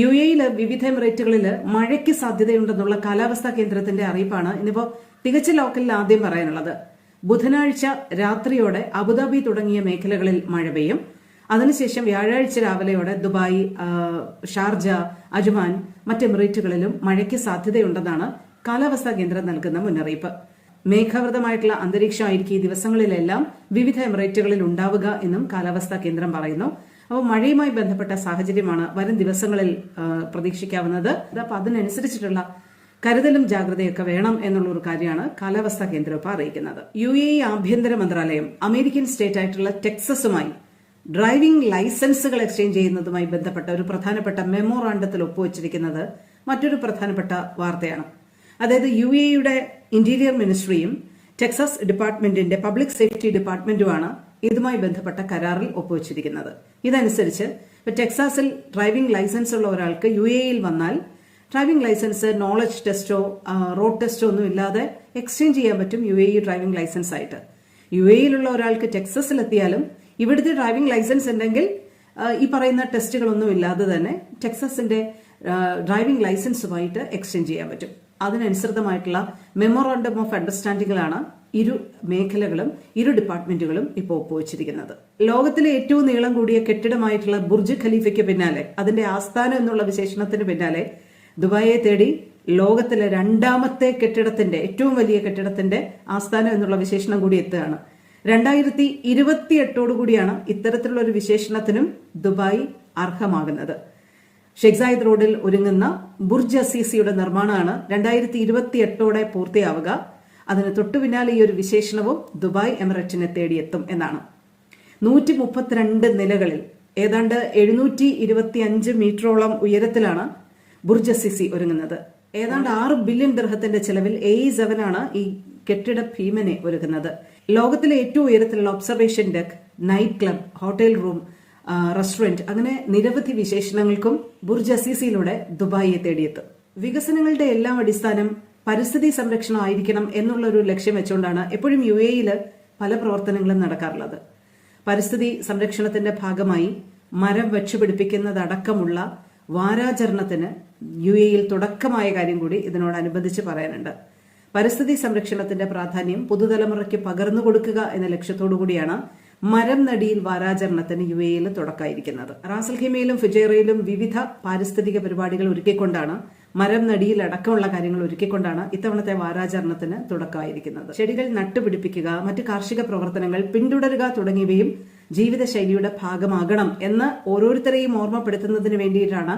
U എയിൽ വിവിധ എമിറേറ്റുകളിൽ മഴയ്ക്ക് സാധ്യതയുണ്ടെന്നുള്ള കാലാവസ്ഥാ കേന്ദ്രത്തിന്റെ അറിയിപ്പാണ് ഇന്നിപ്പോ തികച്ച ലോക്കലിൽ ആദ്യം പറയാനുള്ളത്. ബുധനാഴ്ച രാത്രിയോടെ അബുദാബി തുടങ്ങിയ മേഖലകളിൽ മഴ പെയ്യും. അതിനുശേഷം വ്യാഴാഴ്ച രാവിലെയോടെ ദുബായ് ഷാർജ അജ്മാൻ മറ്റ് എമിറേറ്റുകളിലും മഴയ്ക്ക് സാധ്യതയുണ്ടെന്നാണ് കാലാവസ്ഥാ കേന്ദ്രം നൽകുന്ന മുന്നറിയിപ്പ്. മേഘാവൃതമായിട്ടുള്ള അന്തരീക്ഷമായിരിക്കും ഈ ദിവസങ്ങളിലെല്ലാം വിവിധ എമിറേറ്റുകളിൽ ഉണ്ടാവുക എന്നും കാലാവസ്ഥാ കേന്ദ്രം പറയുന്നു. അപ്പോൾ മഴയുമായി ബന്ധപ്പെട്ട സാഹചര്യമാണ് വരും ദിവസങ്ങളിൽ പ്രതീക്ഷിക്കാവുന്നത്. അപ്പോൾ അതിനനുസരിച്ചിട്ടുള്ള കരുതലും ജാഗ്രതയൊക്കെ വേണം എന്നുള്ള ഒരു കാര്യമാണ് കാലാവസ്ഥാ കേന്ദ്രം ഇപ്പോൾ അറിയിക്കുന്നത്. യു എ ആഭ്യന്തര മന്ത്രാലയം അമേരിക്കൻ സ്റ്റേറ്റ് ആയിട്ടുള്ള ടെക്സസുമായി ഡ്രൈവിംഗ് ലൈസൻസുകൾ എക്സ്ചേഞ്ച് ചെയ്യുന്നതുമായി ബന്ധപ്പെട്ട ഒരു പ്രധാനപ്പെട്ട മെമ്മോറാണ്ടത്തിൽ ഒപ്പുവച്ചിരിക്കുന്നത് മറ്റൊരു പ്രധാനപ്പെട്ട വാർത്തയാണ്. അതായത് യു എ യുടെ ഇന്റീരിയർ മിനിസ്ട്രിയും ടെക്സസ് ഡിപ്പാർട്ട്മെന്റിന്റെ പബ്ലിക് സേഫ്റ്റി ഡിപ്പാർട്ട്മെന്റുമാണ് ഇതുമായി ബന്ധപ്പെട്ട കരാറിൽ ഒപ്പുവച്ചിരിക്കുന്നത്. ഇതനുസരിച്ച് ടെക്സാസിൽ ഡ്രൈവിംഗ് ലൈസൻസ് ഉള്ള ഒരാൾക്ക് യു എയിൽ വന്നാൽ ഡ്രൈവിംഗ് ലൈസൻസ് നോളജ് ടെസ്റ്റോ റോഡ് ടെസ്റ്റോ ഒന്നും ഇല്ലാതെ എക്സ്ചേഞ്ച് ചെയ്യാൻ പറ്റും U A E driving licence ആയിട്ട്. യു എയിലുള്ള ഒരാൾക്ക് ടെക്സസിലെത്തിയാലും ഇവിടുത്തെ ഡ്രൈവിംഗ് ലൈസൻസ് ഉണ്ടെങ്കിൽ ഈ പറയുന്ന ടെസ്റ്റുകളൊന്നും ഇല്ലാതെ തന്നെ ടെക്സസിന്റെ ഡ്രൈവിംഗ് ലൈസൻസുമായിട്ട് എക്സ്ചേഞ്ച് ചെയ്യാൻ പറ്റും. അതിനനുസൃതമായിട്ടുള്ള മെമ്മോറാണ്ടം ഓഫ് അണ്ടർസ്റ്റാൻഡിങ്ങിലാണ് ഇരു മേഖലകളും ഇരു ഡിപ്പാർട്ട്മെന്റുകളും ഇപ്പോൾ ഒപ്പുവച്ചിരിക്കുന്നത്. ലോകത്തിലെ ഏറ്റവും നീളം കൂടിയ കെട്ടിടമായിട്ടുള്ള ബുർജ് ഖലീഫയ്ക്ക് പിന്നാലെ അതിന്റെ ആസ്ഥാനം എന്നുള്ള വിശേഷണത്തിന് പിന്നാലെ ദുബായെ തേടി ലോകത്തിലെ രണ്ടാമത്തെ കെട്ടിടത്തിന്റെ ഏറ്റവും വലിയ കെട്ടിടത്തിന്റെ ആസ്ഥാനം എന്നുള്ള വിശേഷണം കൂടി എത്തുകയാണ്. രണ്ടായിരത്തി ഇരുപത്തി എട്ടോടുകൂടിയാണ് ഇത്തരത്തിലുള്ള ഒരു വിശേഷണത്തിനും ദുബായ് അർഹമാകുന്നത്. ഷെയ്ഖ് സായിദ് റോഡിൽ ഒരുങ്ങുന്ന ബുർജ് അസീസിയുടെ നിർമ്മാണമാണ് രണ്ടായിരത്തി ഇരുപത്തി എട്ടോടെ പൂർത്തിയാവുക. അതിന് തൊട്ടു പിന്നാലെ ഈ ഒരു വിശേഷണവും ദുബായ് എമിറേറ്റിനെ തേടിയെത്തും എന്നാണ്. നൂറ്റി മുപ്പത്തിരണ്ട് നിലകളിൽ ഏതാണ്ട് എഴുന്നൂറ്റി ഇരുപത്തി അഞ്ച് മീറ്ററോളം ഉയരത്തിലാണ് ബുർജ് അസിസി ഒരുങ്ങുന്നത്. ഏതാണ്ട് ആറ് ബില്യൺ ദർഹത്തിന്റെ ചെലവിൽ എ സെവൻ ആണ് ഈ കെട്ടിട ഭീമനെ ഒരുക്കുന്നത്. ലോകത്തിലെ ഏറ്റവും ഉയരത്തിലുള്ള observation deck night club hotel room restaurant അങ്ങനെ നിരവധി വിശേഷണങ്ങൾക്കും ബുർജ് അസീസിയിലൂടെ ദുബായിയെ തേടിയെത്തും. വികസനങ്ങളുടെ എല്ലാം അടിസ്ഥാനം പരിസ്ഥിതി സംരക്ഷണം ആയിരിക്കണം എന്നുള്ള ഒരു ലക്ഷ്യം വെച്ചുകൊണ്ടാണ് എപ്പോഴും യു എയിൽ പല പ്രവർത്തനങ്ങളും നടക്കാറുള്ളത്. പരിസ്ഥിതി സംരക്ഷണത്തിന്റെ ഭാഗമായി മരം വച്ചുപിടിപ്പിക്കുന്നതടക്കമുള്ള വാരാചരണത്തിന് യു എയിൽ തുടക്കമായ കാര്യം കൂടി ഇതിനോടനുബന്ധിച്ച് പറയാനുണ്ട്. പരിസ്ഥിതി സംരക്ഷണത്തിന്റെ പ്രാധാന്യം പുതുതലമുറയ്ക്ക് പകർന്നു കൊടുക്കുക എന്ന ലക്ഷ്യത്തോടു കൂടിയാണ് മരം നടിയിൽ വാരാചരണത്തിന് യു എയിൽ തുടക്കമായിരിക്കുന്നത്. റാസൽ ഫിജേറയിലും ഫുജൈറയിലും വിവിധ പാരിസ്ഥിതിക പരിപാടികൾ ഒരുക്കിക്കൊണ്ടാണ് മരം നടിയിൽ അടക്കമുള്ള കാര്യങ്ങൾ ഒരുക്കിക്കൊണ്ടാണ് ഇത്തവണത്തെ വാരാചരണത്തിന് തുടക്കമായിരിക്കുന്നത്. ചെടികൾ നട്ടുപിടിപ്പിക്കുക മറ്റ് കാർഷിക പ്രവർത്തനങ്ങൾ പിന്തുടരുക തുടങ്ങിയവയും ജീവിതശൈലിയുടെ ഭാഗമാകണം എന്ന് ഓരോരുത്തരെയും ഓർമ്മപ്പെടുത്തുന്നതിന് വേണ്ടിയിട്ടാണ്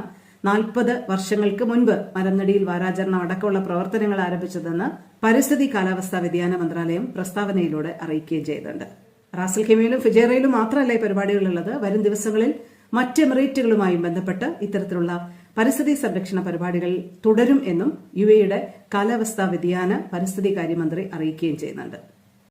നാൽപ്പത് വർഷങ്ങൾക്ക് മുൻപ് മരംനടിയിൽ വാരാചരണം അടക്കമുള്ള പ്രവർത്തനങ്ങൾ ആരംഭിച്ചതെന്ന് പരിസ്ഥിതി കാലാവസ്ഥാ വ്യതിയാന മന്ത്രാലയം പ്രസ്താവനയിലൂടെ അറിയിക്കുകയും ചെയ്തിട്ടുണ്ട്. റാസൽ ഖെമയിലും ഫിജേറയിലും മാത്രമല്ല ഈ പരിപാടികളുള്ളത് വരും ദിവസങ്ങളിൽ മറ്റ് എമിറേറ്റുകളുമായും ബന്ധപ്പെട്ട് ഇത്തരത്തിലുള്ള പരിസ്ഥിതി സംരക്ഷണ പരിപാടികൾ തുടരും എന്നും യു എയുടെ കാലാവസ്ഥാ വ്യതിയാന പരിസ്ഥിതി കാര്യമന്ത്രി അറിയിക്കുകയും ചെയ്യുന്നുണ്ട്.